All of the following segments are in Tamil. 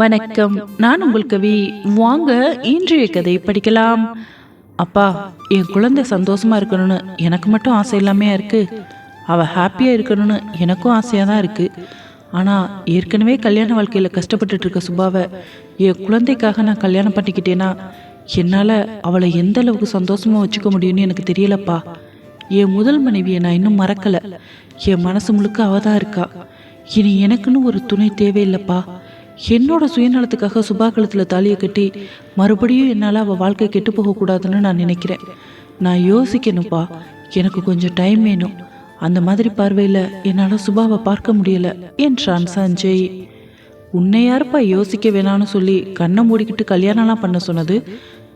வணக்கம். நான் உங்கள் கவி வாங்க இன்றைய கதை படிக்கலாம். அப்பா என் குழந்தை சந்தோஷமா இருக்கணும்னு எனக்கு மட்டும் ஆசை இல்லாமையா இருக்கு. அவ ஹாப்பியா இருக்கணும்னு எனக்கும் ஆசையா தான் இருக்கு. ஆனா ஏற்கனவே கல்யாண வாழ்க்கையில கஷ்டப்பட்டுட்டு இருக்க சுபாவை என் குழந்தைக்காக நான் கல்யாணம் பண்ணிக்கிட்டேன்னா என்னால அவளை எந்த அளவுக்கு சந்தோஷமா வச்சுக்க முடியும்னு எனக்கு தெரியலப்பா. என் முதல் மனைவியை நான் இன்னும் மறக்கல. என் மனசு முழுக்க அவ தான் இருக்கா. இனி எனக்குன்னு ஒரு துணை தேவையில்லைப்பா. என்னோட சுயநலத்துக்காக சுபா கழுத்தில் தாலியை கட்டி மறுபடியும் என்னால் அவள் வாழ்க்கை கெட்டு போகக்கூடாதுன்னு நான் நினைக்கிறேன். நான் யோசிக்கணும்ப்பா. எனக்கு கொஞ்சம் டைம் வேணும். அந்த மாதிரி பார்வையில் என்னால் சுபாவை பார்க்க முடியல என்றான் சஞ்சய். உன்னை யாருப்பா யோசிக்க வேணாம்னு சொல்லி கண்ணை மூடிக்கிட்டு கல்யாணம்லாம் பண்ண சொன்னது?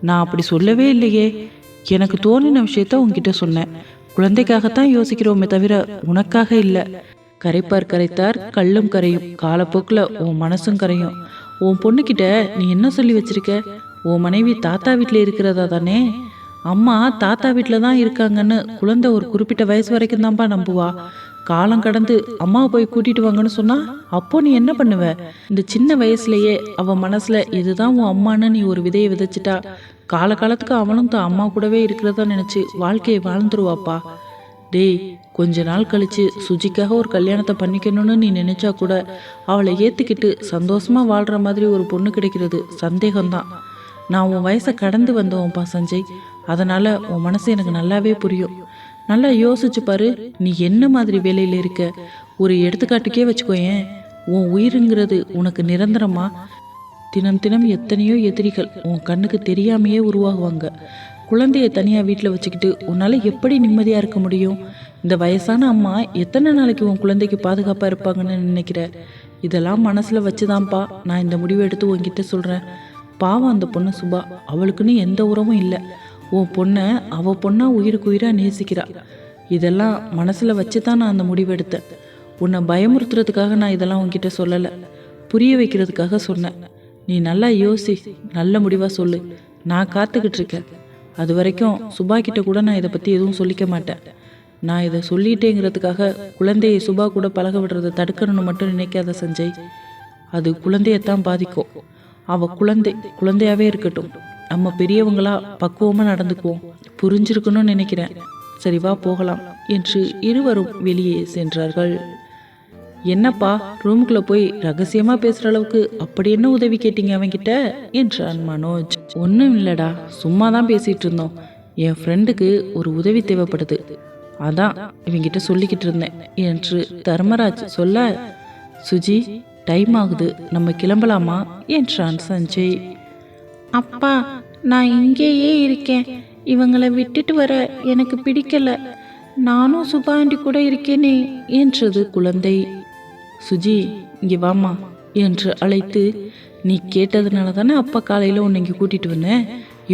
நான் அப்படி சொல்லவே இல்லையே. எனக்கு தோணின விஷயத்த உங்ககிட்ட சொன்னேன். குழந்தைக்காகத்தான் யோசிக்கிறோமே தவிர உனக்காக இல்லை. கரைப்பார் கரைத்தார் கல்லும் கரையும். காலப்போக்கில் உன் மனசும் கரையும். உன் பொண்ணுக்கிட்ட நீ என்ன சொல்லி வச்சிருக்க? உன் மனைவி தாத்தா வீட்டில் இருக்கிறதா தானே? அம்மா தாத்தா வீட்டில் தான் இருக்காங்கன்னு குழந்தை ஒரு குறிப்பிட்ட வயசு வரைக்கும் தான்ப்பா நம்புவா. காலம் கடந்து அம்மாவை போய் கூட்டிட்டு வாங்கன்னு சொன்னா அப்போ நீ என்ன பண்ணுவ? இந்த சின்ன வயசுலயே அவ மனசுல இதுதான் உன் அம்மான்னு நீ ஒரு விதையை விதைச்சிட்டா காலகாலத்துக்கு அவனும் தான் அம்மா கூடவே இருக்கிறதா நினைச்சு வாழ்க்கையை வாழ்ந்துருவாப்பா. டேய் கொஞ்ச நாள் கழிச்சு சுஜிக்காக ஒரு கல்யாணத்தை பண்ணிக்கணும்னு நீ நினைச்சா கூட அவளை ஏற்றுக்கிட்டு சந்தோஷமா வாழ்கிற மாதிரி ஒரு பொண்ணு கிடைக்கிறது சந்தேகம்தான். நான் உன் வயசை கடந்து வந்தவன்ப்பா சஞ்சய். அதனால உன் மனசு எனக்கு நல்லாவே புரியும். நல்லா யோசிச்சு பாரு நீ என்ன மாதிரி வேலையில் இருக்க? ஒரு எடுத்துக்காட்டுக்கே வச்சுக்கோயேன் உன் உயிருங்கிறது உனக்கு நிரந்தரமா? தினம் தினம் எத்தனையோ எதிரிகள் உன் கண்ணுக்கு தெரியாமையே உருவாகுவாங்க. குழந்தைய தனியாக வீட்டில் வச்சுக்கிட்டு உன்னால் எப்படி நிம்மதியாக இருக்க முடியும்? இந்த வயசான அம்மா எத்தனை நாளைக்கு உன் குழந்தைக்கு பாதுகாப்பாக இருப்பாங்கன்னு நினைக்கிற? இதெல்லாம் மனசில் வச்சுதான்ப்பா. நான் இந்த முடிவை எடுத்து உன்கிட்ட சொல்கிறேன் பாவம் அந்த பொண்ணு சுபா. அவளுக்குன்னு எந்த உறவும் இல்லை. உன் பொண்ணை அவள் பொண்ணாக உயிருக்கு உயிராக நேசிக்கிறா. இதெல்லாம் மனசில் வச்சு தான் நான் அந்த முடிவு எடுத்தேன். உன்னை பயமுறுத்துறதுக்காக நான் இதெல்லாம் உன்கிட்ட சொல்லலை. புரிய வைக்கிறதுக்காக சொன்னேன். நீ நல்லா யோசி. நல்ல முடிவாக சொல்லு. நான் காத்துக்கிட்டு இருக்கேன். அது வரைக்கும் சுபா கிட்ட கூட நான் இதை பற்றி எதுவும் சொல்லிக்க மாட்டேன். நான் இதை சொல்லிட்டேங்கிறதுக்காக குழந்தையை சுபா கூட பழக விடுறதை தடுக்கணும்னு மட்டும் நினைக்காத சஞ்சய். அது குழந்தையத்தான் பாதிக்கும். அவ குழந்தை குழந்தையாவே இருக்கட்டும். நம்ம பெரியவங்களா பக்குவமாக நடந்துக்குவோம். புரிஞ்சிருக்கணும்னு நினைக்கிறேன். சரிவா போகலாம் என்று இருவரும் வெளியே சென்றார்கள். என்னப்பா ரூமுக்குள்ள போய் ரகசியமா பேசுற அளவுக்கு அப்படி என்ன உதவி கேட்டீங்க அவன்கிட்ட? என்றான் மனோஜ். ஒன்றும் இல்லடா சும்மா தான் பேசிட்டு இருந்தோம். என் ஃப்ரெண்டுக்கு ஒரு உதவி தேவைப்படுது. அதான் இவங்கிட்ட சொல்லிக்கிட்டு இருந்தேன் என்று தர்மராஜ் சொல்ல சுஜி டைம் ஆகுது நம்ம கிளம்பலாமா? என்றான் சஞ்சய். அப்பா நான் இங்கேயே இருக்கேன். இவங்களை விட்டுட்டு வர எனக்கு பிடிக்கல. நானும் சுபாண்டி கூட இருக்கேனே என்றது குழந்தை. சுஜி இங்கே வாம்மா என்று அழைத்து நீ கேட்டதுனால தானே அப்பா காலையில் உன்னை இங்கே கூட்டிகிட்டு வந்தேன்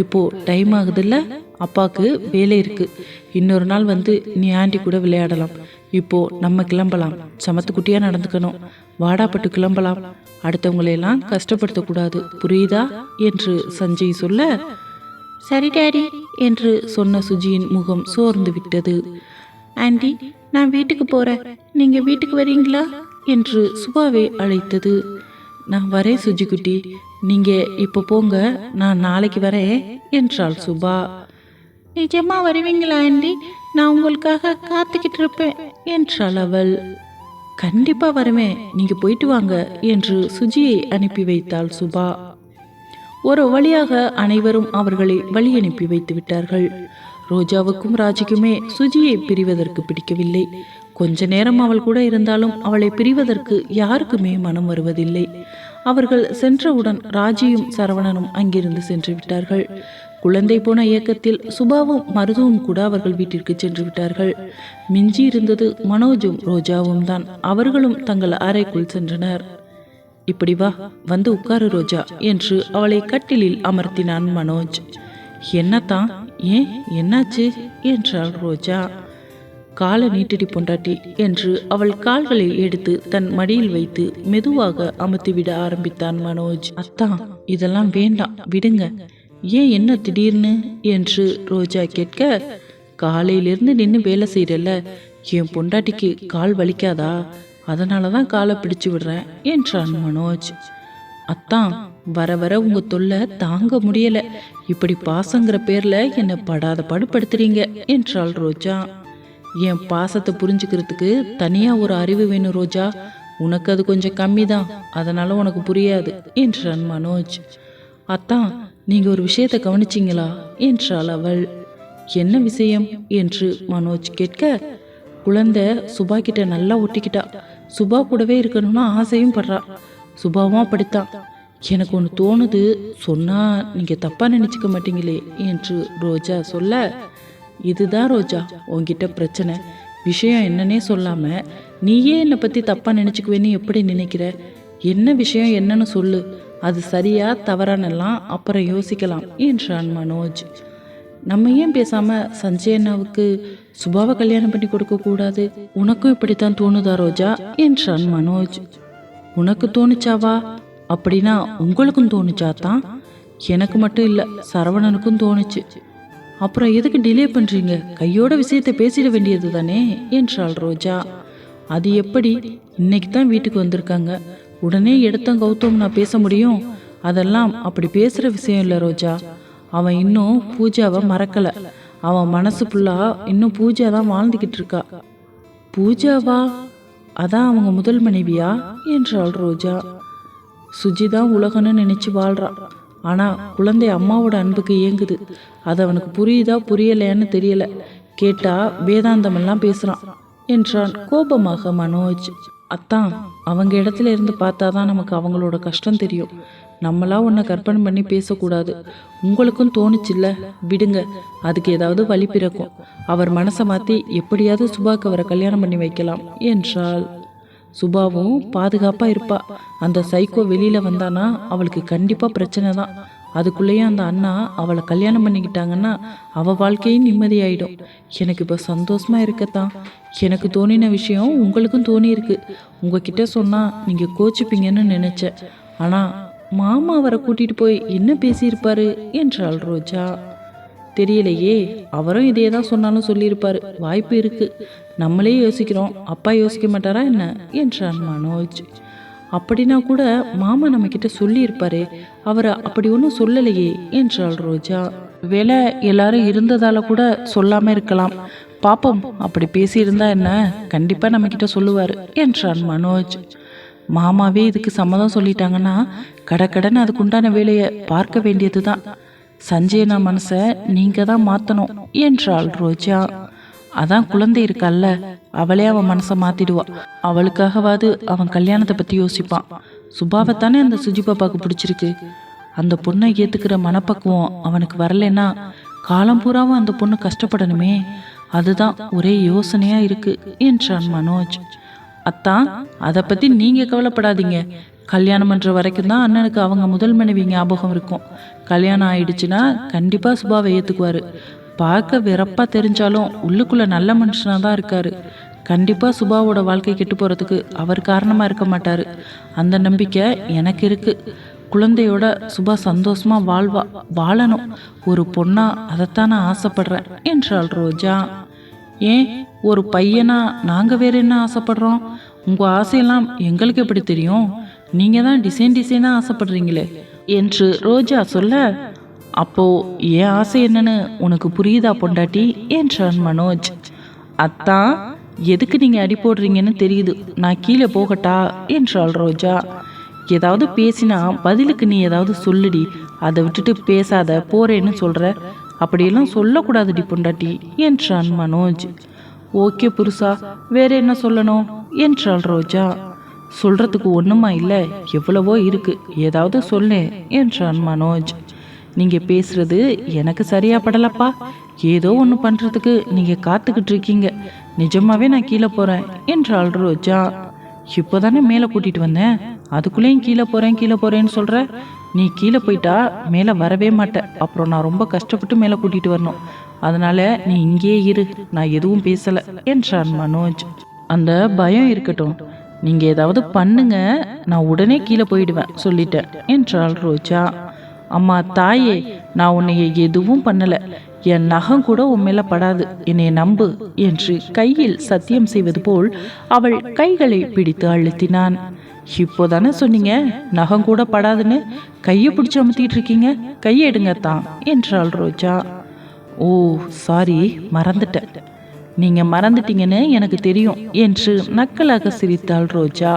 இப்போது டைம் ஆகுதுல்ல? அப்பாவுக்கு வேலை இருக்குது இன்னொரு நாள் வந்து நீ ஆண்டி கூட விளையாடலாம். இப்போ நம்ம கிளம்பலாம். சமத்துக்குட்டியாக நடந்துக்கணும். வாடாப்பட்டு கிளம்பலாம். அடுத்தவங்களையெல்லாம் கஷ்டப்படுத்தக்கூடாது. புரியுதா? என்று சஞ்சய் சொல்ல சரி டேடி என்று சொன்ன சுஜியின் முகம் சோர்ந்து விட்டது. ஆண்டி நான் வீட்டுக்கு போகிறேன் நீங்கள் வீட்டுக்கு வரீங்களா? என்று சுபாவை அழைத்தது. நான் வரேன் சுஜிக்குட்டி நீங்க இப்போ போங்க. நான் நாளைக்கு வரேன் என்றாள் சுபா. நிஜமா வருவீங்களா ஆண்டி? நான் உங்களுக்காக காத்துக்கிட்டு இருப்பேன் என்றாள் அவள். கண்டிப்பா வருவேன். நீங்க போயிட்டு வாங்க என்று சுஜியை அனுப்பி வைத்தாள் சுபா. ஒரு வழியாக அனைவரும் அவர்களை வழி அனுப்பி வைத்து விட்டார்கள். ரோஜாவுக்கும் ராஜிக்குமே சுஜியை பிரிவதற்கு பிடிக்கவில்லை. கொஞ்ச நேரம் அவள் கூட இருந்தாலும் அவளை பிரிவதற்கு யாருக்குமே மனம் வருவதில்லை. அவர்கள் சென்றவுடன் ராஜியும் சரவணனும் அங்கிருந்து சென்று விட்டார்கள். குழந்தை போன இயக்கத்தில் சுபாவும் மருதுவும் கூட அவர்கள் வீட்டிற்கு சென்று விட்டார்கள். மிஞ்சி இருந்தது மனோஜும் ரோஜாவும் தான். அவர்களும் தங்கள் அறைக்குள் சென்றனர். இப்படி வா வந்து உட்காரு ரோஜா என்று அவளை கட்டிலில் அமர்த்தினான் மனோஜ். என்னத்தான் ஏன்? என்னாச்சு? என்றாள் ரோஜா. காலை நீட்டிடி பொண்டாட்டி என்று அவள் கால்களை எடுத்து தன் மடியில் வைத்து மெதுவாக அமர்த்திவிட ஆரம்பித்தான் மனோஜ். அத்தான் இதெல்லாம் வேண்டாம் விடுங்க. ஏன் என்ன திடீர்னு? என்று ரோஜா கேட்க காலையிலிருந்து நின்று வேலை செய்யறல என் பொண்டாட்டிக்கு கால் வலிக்காதா? அதனால தான் காலை பிடிச்சு விடுறேன் என்றான் மனோஜ். அத்தான் வர வர உங்க தொல்லை தாங்க முடியல. இப்படி பாசங்கிற பேர்ல என்னை படாத படுப்படுத்துறீங்க என்றாள் ரோஜா. என் பாசத்தை புரிஞ்சுக்கிறதுக்கு தனியாக ஒரு அறிவு வேணும் ரோஜா. உனக்கு அது கொஞ்சம் கம்மி தான் அதனால் உனக்கு புரியாது என்றான் மனோஜ். அத்தான் நீங்கள் ஒரு விஷயத்தை கவனிச்சிங்களா என்றாள் அவள். என்ன விஷயம் என்று மனோஜ் கேட்க குழந்தை சுபா கிட்ட நல்லா ஒட்டிக்கிட்டா. சுபா கூடவே இருக்கணும்னு ஆசையும் படுறா. சுபாவும் அப்படித்தான். எனக்கு ஒன்று தோணுது சொன்னால் நீங்கள் தப்பாக நினச்சிக்க மாட்டீங்களே என்று ரோஜா சொல்ல இதுதான் ரோஜா உன்கிட்ட பிரச்சனை. விஷயம் என்னன்னே சொல்லாம நீயே என்னை பத்தி தப்பா நினைச்சுக்குவேன்னு எப்படி நினைக்கிற? என்ன விஷயம் என்னன்னு சொல்லு. அது சரியா தவறானெல்லாம் அப்புறம் யோசிக்கலாம் என்றான் மனோஜ். நம்ம ஏன் பேசாம சஞ்சய் அண்ணாவுக்கு சுபாவை கல்யாணம் பண்ணி கொடுக்க கூடாது? உனக்கும் இப்படித்தான் தோணுதா ரோஜா? என்றான் மனோஜ். உனக்கு தோணுச்சாவா? அப்படின்னா உங்களுக்கும் தோணுச்சா தான் எனக்கு மட்டும் இல்லை சரவணனுக்கும் தோணுச்சு. அப்புறம் எதுக்கு டிலே பண்ணுறீங்க கையோட விஷயத்தை பேசிட வேண்டியது தானே? என்றாள் ரோஜா. அது எப்படி? இன்னைக்கு தான் வீட்டுக்கு வந்திருக்காங்க. உடனே எடுத்தம் கௌதம் நான் பேச முடியும்? அதெல்லாம் அப்படி பேசுகிற விஷயம் இல்லை ரோஜா. அவன் இன்னும் பூஜாவை மறக்கலை. அவன் மனசு ஃபுல்லாக இன்னும் பூஜா தான் வாழ்ந்துக்கிட்டு இருக்கா. பூஜாவா? அதான் அவங்க முதல் மனைவியா? என்றாள் ரோஜா. சுஜி தான் உலகன்னு நினச்சி வாழ்கிறான் ஆனால் குழந்தை அம்மாவோட அன்புக்கு ஏங்குது அது அவனுக்கு புரியுதா புரியலையான்னு தெரியல. கேட்டா வேதாந்தமெல்லாம் பேசுகிறான் என்றான் கோபமாக மனோஜ். அத்தான் அவங்க இடத்துல இருந்து பார்த்தாதான் நமக்கு அவங்களோட கஷ்டம் தெரியும். நம்மளா உன்னை கற்பனை பண்ணி பேசக்கூடாது. உங்களுக்கும் தோணுச்சுல்ல? விடுங்க அதுக்கு ஏதாவது வழி பிறக்கும். அவர் மனசை மாற்றி எப்படியாவது சுபாக்கு அவரை கல்யாணம் பண்ணி வைக்கலாம் என்றாள். சுபாவும் பாதுகாப்பாக இருப்பா. அந்த சைக்கோ வெளியில் வந்தானா அவளுக்கு கண்டிப்பாக பிரச்சனை தான். அதுக்குள்ளேயே அந்த அண்ணா அவளை கல்யாணம் பண்ணிக்கிட்டாங்கன்னா அவள் வாழ்க்கையும் நிம்மதியாயிடும். எனக்கு இப்போ சந்தோஷமா இருக்கத்தான் எனக்கு தோணின விஷயம் உங்களுக்கும் தோணி இருக்கு உங்ககிட்ட சொன்னால் நீங்கள் கோச்சிப்பீங்கன்னு நினச்சேன். ஆனால் மாமா அவரை கூட்டிகிட்டு போய் என்ன பேசியிருப்பாரு என்றாள் ரோஜா. தெரியலையே அவரும் இதே தான் சொன்னாலும் சொல்லியிருப்பாரு. வாய்ப்பு இருக்கு. நம்மளே யோசிக்கிறோம் அப்பா யோசிக்க மாட்டாரா என்ன? என்றான் மனோஜ். அப்படின்னா கூட மாமா நம்ம கிட்ட சொல்லியிருப்பாரே. அவரை அப்படி ஒன்றும் சொல்லலையே என்றாள் ரோஜா. வேலை எல்லாரும் இருந்ததால கூட சொல்லாம இருக்கலாம். பாப்போம் அப்படி பேசியிருந்தா என்ன? கண்டிப்பா நம்ம கிட்ட சொல்லுவார் என்றான் மனோஜ். மாமாவே இதுக்கு சம்மதம் சொல்லிட்டாங்கன்னா கடக்கடன் அதுக்குண்டான வேலையை பார்க்க வேண்டியது தான் சஞ்சயனா மனசை நீங்க தான் மாத்தணும் என்றாள் ரோஜா. அதான் குழந்தை இருக்கால்ல அவளே அவன் மனசை மாத்திடுவா. அவளுக்காகவாது அவன் கல்யாணத்தை பத்தி யோசிப்பான். சுபாவை தானே அந்த சுஜி பாப்பாக்கு பிடிச்சிருக்கு. அந்த பொண்ணை ஏத்துக்கிற மனப்பக்குவம் அவனுக்கு வரலைன்னா காலம் பூராவும் அந்த பொண்ணு கஷ்டப்படணுமே. அதுதான் ஒரே யோசனையா இருக்கு என்றான் மனோஜ். அத்தான் அதை பத்தி நீங்க கவலைப்படாதீங்க. கல்யாணம் பண்ற வரைக்கும் தான் அண்ணனுக்கு அவங்க முதல் மனைவி ஞாபகம் இருக்கும். கல்யாணம் ஆயிடுச்சுன்னா கண்டிப்பா சுபாவை ஏத்துக்குவாரு. பார்க்க விறப்பாக தெரிஞ்சாலும் உள்ளுக்குள்ள நல்ல மனுஷனாக தான் இருக்காரு. கண்டிப்பாக சுபாவோட வாழ்க்கை கெட்டு போகிறதுக்கு அவர் காரணமாக இருக்க மாட்டார். அந்த நம்பிக்கை எனக்கு இருக்குது குழந்தையோட சுபா சந்தோஷமா வாழ்வா வாழணும். ஒரு பொண்ணா அதைத்தான் நான் ஆசைப்படுறேன் என்றாள் ரோஜா. ஏன்? ஒரு பையனா நாங்கள் வேற என்ன ஆசைப்படுறோம்? உங்கள் ஆசையெல்லாம் எங்களுக்கு எப்படி தெரியும்? நீங்கள் தான் டிசைன் டிசைனாக ஆசைப்படுறீங்களே என்று ரோஜா சொல்ல அப்போ என் ஆசை என்னன்னு உனக்கு புரியுதா பொண்டாட்டி? என்றான் மனோஜ். அத்தான் எதுக்கு நீங்க அடி போடுறீங்கன்னு தெரியுது. நான் கீழே போகட்டா? என்றாள் ரோஜா. ஏதாவது பேசினா பதிலுக்கு நீ ஏதாவது சொல்லுடி. அதை விட்டுட்டு பேசாத போறேன்னு சொல்ற. அப்படியெல்லாம் சொல்லக்கூடாதுடி பொண்டாட்டி என்றான் மனோஜ். ஓகே புருஷா. வேற என்ன சொல்லணும்? என்றாள் ரோஜா. சொல்றதுக்கு ஒண்ணுமா இல்லை? எவ்வளவோ இருக்கு. ஏதாவது சொல்லேன் என்றான் மனோஜ். நீங்க பேசுறது எனக்கு சரியா படலப்பா. ஏதோ ஒன்று பண்ணுறதுக்கு நீங்கள் காத்துக்கிட்டு இருக்கீங்க. நிஜமாவே நான் கீழே போகிறேன் என்றாள் ரோஜா. இப்போதானே மேலே கூட்டிகிட்டு வந்தேன். அதுக்குள்ளேயும் கீழே போகிறேன் கீழே போகிறேன்னு சொல்கிற நீ கீழே போயிட்டா மேலே வரவே மாட்டேன். அப்புறம் நான் ரொம்ப கஷ்டப்பட்டு மேலே கூட்டிகிட்டு வரணும். அதனால நீ இங்கேயே இரு நான் எதுவும் பேசலை என்றான் மனோஜ். அந்த பயம் இருக்கட்டும். நீங்கள் ஏதாவது பண்ணுங்க நான் உடனே கீழே போயிடுவேன் சொல்லிட்டேன் என்றாள் ரோஜா. அம்மா தாயே நான் உன்னைய எதுவும் பண்ணல. என் நகம் கூட உண்மையில படாது. என்னை நம்பு என்று கையில் சத்தியம் செய்வது போல் அவள் கைகளை பிடித்து அழுத்தினான். இப்போ தானே சொன்னீங்க நகம் கூட படாதுன்னு? கையை பிடிச்சி அமுத்திட்டு இருக்கீங்க? கையை எடுங்க தான் என்றாள் ரோஜா. ஓ சாரி மறந்துட்டேன். நீங்க மறந்துட்டீங்கன்னு எனக்கு தெரியும் என்று நக்கலாக சிரித்தாள் ரோஜா.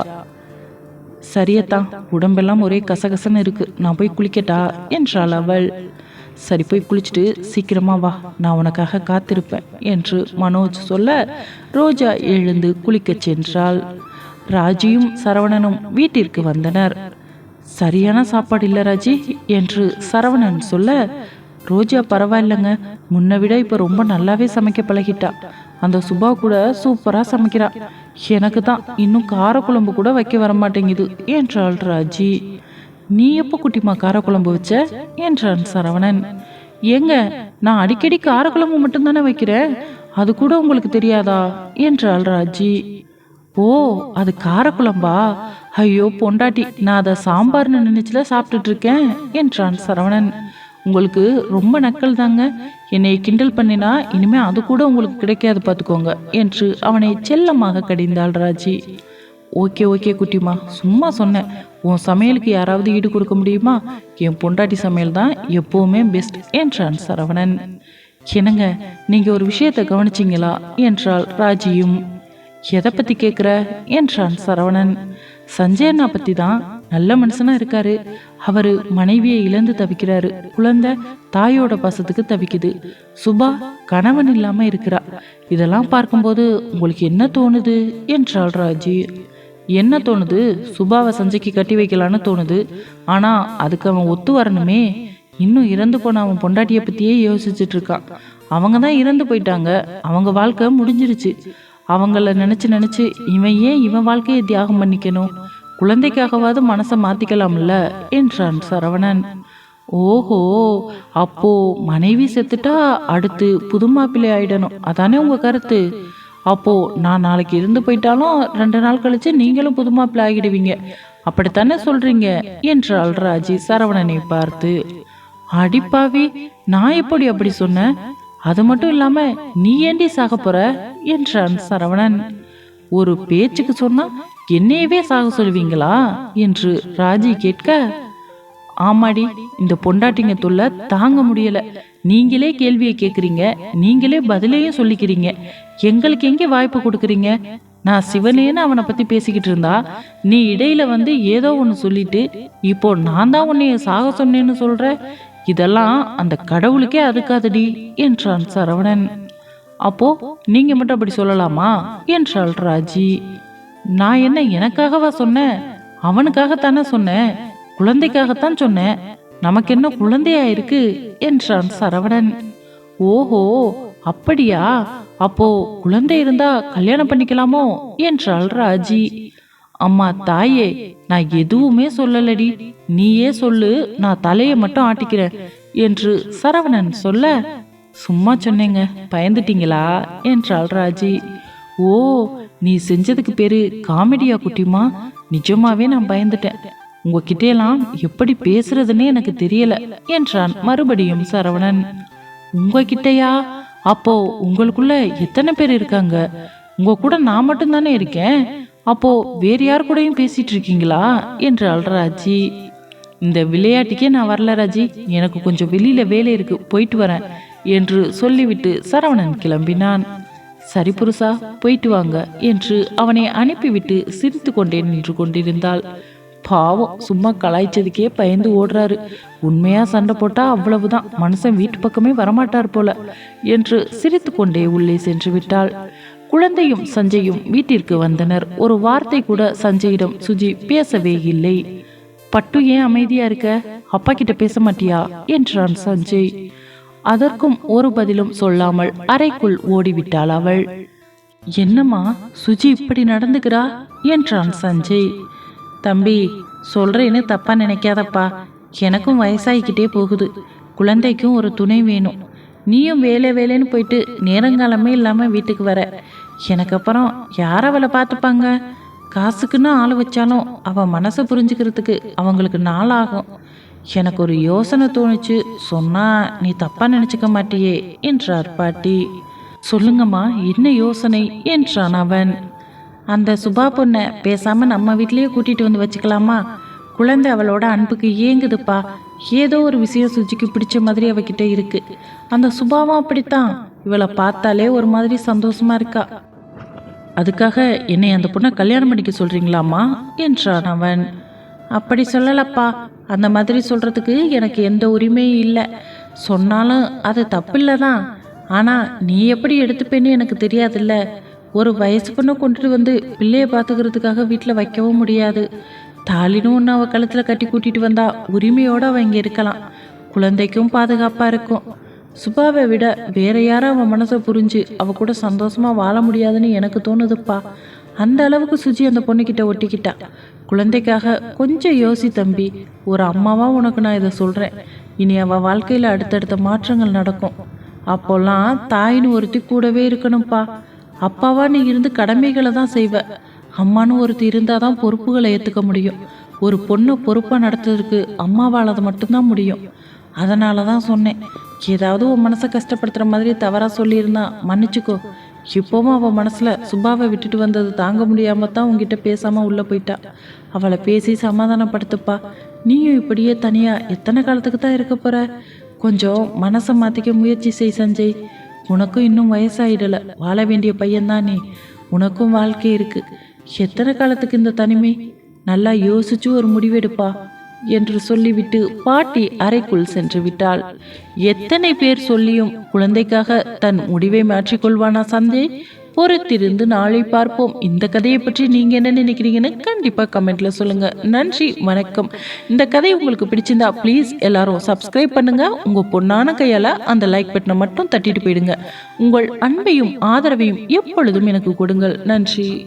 சரியத்தா உடம்பெல்லாம் ஒரே கசகசன்னு இருக்கு. நான் போய் குளிக்கட்டா? என்றாள் அவள். சரி போய் குளிச்சுட்டு சீக்கிரமா வா. நான் உனக்காக காத்திருப்பேன் என்று மனோஜ் சொல்ல ரோஜா எழுந்து குளிக்கச் சென்றாள். ராஜியும் சரவணனும் வீட்டிற்கு வந்தனர். சரியான சாப்பாடு இல்லை ராஜி என்று சரவணன் சொல்ல ரோஜா பரவாயில்லைங்க. முன்னை விட இப்போ ரொம்ப நல்லாவே சமைக்க பழகிட்டா. அந்த சுபா கூட சூப்பராக சமைக்கிறா. எனக்கு தான் இன்னும் காரக்குழம்பு கூட வைக்க வர மாட்டேங்குது என்றாள் ராஜி. நீ எப்போ குட்டிமா காரக்குழம்பு வச்ச? என்றான் சரவணன். ஏங்க நான் அடிக்கடி காரக்குழம்பு மட்டும்தானே வைக்கிறேன் அது கூட உங்களுக்கு தெரியாதா? என்றாள் ராஜி. ஓ அது காரக்குழம்பா? ஐயோ பொண்டாட்டி நான் அதை சாம்பார்னு நினைச்சுல சாப்பிட்டுட்டு இருக்கேன் என்றான் சரவணன். உங்களுக்கு ரொம்ப நக்கல் தாங்க. என்னை கிண்டல் பண்ணினா இனிமே அது கூட உங்களுக்கு கிடைக்காது பார்த்துக்கோங்க என்று அவனை செல்லமாக கடிந்தாள் ராஜி. ஓகே ஓகே குட்டிமா சும்மா சொன்னேன் உன் சமையலுக்கு யாராவது ஈடு கொடுக்க முடியுமா? என் பொண்டாட்டி சமையல் தான் எப்போவுமே பெஸ்ட் என்றான் சரவணன். என்னங்க நீங்கள் ஒரு விஷயத்தை கவனிச்சிங்களா? என்றாள் ராஜியும். எதை பற்றி கேட்குற என்றான் சரவணன். சஞ்சய் அண்ணா தான் நல்ல மனுஷனா இருக்காரு. அவரு மனைவியை இழந்து தவிக்கிறாரு. குழந்தை தாயோட பாசத்துக்கு தவிக்குது. சுபா கணவன் இல்லாம இருக்கிறா. இதெல்லாம் பார்க்கும்போது உங்களுக்கு என்ன தோணுது? என்றாள் ராஜி. என்ன தோணுது? சுபாவை சஞ்சய்க்கு கட்டி வைக்கலான்னு தோணுது. ஆனா அதுக்கு அவன் ஒத்து வரணுமே. இன்னும் இறந்து போன அவன் பொண்டாட்டியை பத்தியே யோசிச்சுட்டு இருக்கான் அவங்க தான் இறந்து போயிட்டாங்க. அவங்க வாழ்க்கை முடிஞ்சிருச்சு. அவங்கள நினைச்சு நினைச்சு இவன் ஏன் இவன் வாழ்க்கையை தியாகம் பண்ணிக்கணும்? குழந்தைக்காகவாவது மனசை மாத்திக்கலாம்ல? என்றான் சரவணன். ஓஹோ அப்போ மனைவி செத்துட்டா அடுத்து புது மாப்பிள்ளை ஆயிடணும். அதானே உங்க கருத்து? அப்போ நான் நாளைக்கு இருந்து போயிட்டாலும் ரெண்டு நாள் கழிச்சு நீங்களும் புது மாப்பிள்ளை ஆகிடுவீங்க. அப்படித்தானே சொல்றீங்க? என்றாள் ராஜி சரவணனை பார்த்து. அடிப்பாவி நான் எப்படி அப்படி சொன்னேன்? அது மட்டும் இல்லாம நீ ஏண்டி சாக போற? என்றான் சரவணன். ஒரு பேச்சுக்கு சொன்னா என்னையவே சாக சொல்வீங்களா? என்று ராஜி கேட்க ஆமாடி இந்த பொண்டாட்டிங்க தொல்லை தாங்க முடியல. நீங்களே கேள்வியை கேட்குறீங்க நீங்களே பதிலையும் சொல்லிக்கிறீங்க. எங்களுக்கு எங்கே வாய்ப்பு கொடுக்குறீங்க? நான் சிவனேன்னு அவனை பற்றி பேசிக்கிட்டு இருந்தா நீ இடையில வந்து ஏதோ ஒன்று சொல்லிட்டு இப்போ நான் தான் உன்னைய சாக சொன்னேன்னு சொல்ற? இதெல்லாம் அந்த கடவுளுக்கே அதுக்காதடி என்றான் சரவணன். அப்போ நீங்க மட்டும் அப்படி சொல்லலாமா? என்றாள் ராஜி. நான் என்ன எனக்காகவா சொன்னேன் அவனுக்காகத்தானே சொன்னேன் குழந்தைக்காகத்தான் சொன்னேன் நமக்கு என்ன குழந்தையா இருக்கு? என்றான் சரவணன். ஓஹோ அப்படியா? அப்போ குழந்தை இருந்தா கல்யாணம் பண்ணிக்கலாமோ? என்றாள் ராஜி. அம்மா தாயே நான் எதுவுமே சொல்லலடி. நீயே சொல்லு நான் தலையை மட்டும் ஆட்டிக்கிறேன் என்று சரவணன் சொல்ல சும்மா சொன்னேங்க பயந்துட்டீங்களா? என்றாள் ராஜி. ஓ நீ செஞ்சதுக்கு பேரு காமெடியா குட்டிமா? நிஜமாவே நான் பயந்துட்டேன். உங்ககிட்டயெல்லாம் எப்படி பேசுறதுன்னு எனக்கு தெரியல என்றான் மறுபடியும் சரவணன். உங்ககிட்டயா? அப்போ உங்களுக்குள்ள எத்தனை பேர் இருக்காங்க? உங்க கூட நான் மட்டும்தானே இருக்கேன்? அப்போ வேற யார் கூடயும் பேசிட்டு இருக்கீங்களா? என்றாள் ராஜி. இந்த விளையாட்டுக்கே நான் வரல ராஜி. எனக்கு கொஞ்சம் வெளியில வேலை இருக்கு போயிட்டு வரேன் என்று சொல்லிவிட்டு சரவணன் கிளம்பினான். சரி புருஷா போயிட்டு வாங்க என்று அவனை அனுப்பிவிட்டு சிரித்து கொண்டே நின்று கொண்டிருந்தாள். பாவம் சும்மா கலாய்ச்சதுக்கே பயந்து ஓடுறாரு. உண்மையா சண்டை போட்டா அவ்வளவுதான் மனுஷன் வீட்டு பக்கமே வரமாட்டார் போல என்று சிரித்து கொண்டே உள்ளே சென்று விட்டாள். குழந்தையும் சஞ்சயும் வீட்டிற்கு வந்தனர். ஒரு வார்த்தை கூட சஞ்சயிடம் சுஜி பேசவே இல்லை. பட்டு ஏன் அமைதியா இருக்க? அப்பா கிட்ட பேச மாட்டியா? என்றான் சஞ்சய். அதற்கும் ஒரு பதிலும் சொல்லாமல் அறைக்குள் ஓடிவிட்டாள் அவள். என்னம்மா சுஜி இப்படி நடந்துக்கிறா என்றான் சஞ்சய். தம்பி சொல்றேன்னு தப்பா நினைக்காதப்பா. எனக்கும் வயசாகிக்கிட்டே போகுது. குழந்தைக்கும் ஒரு துணை வேணும். நீயும் வேலை வேலைன்னு போயிட்டு நேரங்காலமே இல்லாமல் வீட்டுக்கு வர. எனக்கு அப்புறம் யார் அவளை பார்த்துப்பாங்க? காசுக்குன்னு ஆள் வச்சாலும் அவள் மனசை புரிஞ்சுக்கிறதுக்கு அவங்களுக்கு நாள் ஆகும். எனக்கு ஒரு யோசனை தோணுச்சு. சொன்னா நீ தப்பா நினைச்சுக்க மாட்டியே என்றார் பாட்டி. சொல்லுங்கம்மா என்ன யோசனை? என்றான் அவன். அந்த சுபா பொண்ணை பேசாம நம்ம வீட்லயே கூட்டிட்டு வந்து வச்சுக்கலாமா? குழந்தை அவளோட அன்புக்கு ஏங்குதுப்பா. ஏதோ ஒரு விஷயம் சுஜிக்கு பிடிச்ச மாதிரி அவகிட்ட இருக்கு. அந்த சுபாவும் அப்படித்தான். இவளை பார்த்தாலே ஒரு மாதிரி சந்தோஷமா இருக்கா? அதுக்காக என்னை அந்த பொண்ணை கல்யாணம் பண்ணிக்க சொல்றீங்களாமா என்றான் அவன். அப்படி சொல்லலப்பா. அந்த மாதிரி சொல்கிறதுக்கு எனக்கு எந்த உரிமையும் இல்லை. சொன்னாலும் அது தப்பில்லை தான் ஆனால் நீ எப்படி எடுத்துப்பேன்னு எனக்கு தெரியாதுல்ல. ஒரு வயசு பொண்ணை கொண்டுட்டு வந்து பிள்ளையை பார்த்துக்கிறதுக்காக வீட்டில் வைக்கவும் முடியாது. தாலினும் ஒன்று அவள் கழுத்தில் கட்டி கூட்டிகிட்டு வந்தா உரிமையோடு அவள் இங்கே இருக்கலாம். குழந்தைக்கும் பாதுகாப்பாக இருக்கும். சுபாவை விட வேற யாரும் அவன் மனசை புரிஞ்சு அவ கூட சந்தோஷமாக வாழ முடியாதுன்னு எனக்கு தோணுதுப்பா. அந்த அளவுக்கு சுஜி அந்த பொண்ணுக்கிட்ட ஒட்டிக்கிட்டா. குழந்தைக்காக கொஞ்சம் யோசி தம்பி ஒரு அம்மாவா உனக்கு நான் இதை சொல்கிறேன் இனி அவள் வாழ்க்கையில் அடுத்தடுத்த மாற்றங்கள் நடக்கும். அப்போல்லாம் தாயின்னு ஒருத்தி கூடவே இருக்கணும்ப்பா அப்பாவா நீ இருந்து கடமைகளை தான் செய்வ. அம்மானு ஒருத்தி இருந்தால் தான் பொறுப்புகளை ஏற்றுக்க முடியும். ஒரு பொண்ணை பொறுப்பாக நடத்துறதுக்கு அம்மாவால் அது மட்டும்தான் முடியும். அதனால தான் சொன்னேன் ஏதாவது உன் மனசை கஷ்டப்படுத்துகிற மாதிரி தவறாக சொல்லியிருந்தா மன்னிச்சுக்கோ. இப்போவும் அவள் மனசில் சுபாவை விட்டுட்டு வந்தது தாங்க முடியாம தான் உங்ககிட்ட பேசாமல் உள்ளே போயிட்டா. அவளை பேசி சமாதானப்படுத்துப்பா. நீயும் இப்படியே தனியாக எத்தனை காலத்துக்கு தான் இருக்க போகிற கொஞ்சம் மனசை மாற்றிக்க முயற்சி செய் சஞ்சய். உனக்கும் இன்னும் வயசாயிடல. வாழ வேண்டிய பையன்தான் நீ. உனக்கும் வாழ்க்கை இருக்குது எத்தனை காலத்துக்கு இந்த தனிமை? நல்லா யோசிச்சு ஒரு முடிவெடுப்பா. என்று சொல்லிவிட்டு பாட்டி அறைக்குள் சென்று விட்டாள். எத்தனை பேர் சொல்லியும் குழந்தைக்காக தன் முடிவை மாற்றிக்கொள்வானா சந்தே? பொறுத்திருந்து நாளை பார்ப்போம். இந்த கதையை பற்றி நீங்க என்ன நினைக்கிறீங்கன்னு கண்டிப்பா கமெண்ட்ல சொல்லுங்க. நன்றி வணக்கம். இந்த கதை உங்களுக்கு பிடிச்சிருந்தா ப்ளீஸ் எல்லாரும் சப்ஸ்கிரைப் பண்ணுங்க. உங்க பொண்ணான கையால அந்த லைக் பட்டனை மட்டும் தட்டிட்டு போயிடுங்க. உங்கள் அன்பையும் ஆதரவையும் எப்பொழுதும் எனக்கு கொடுங்கள். நன்றி.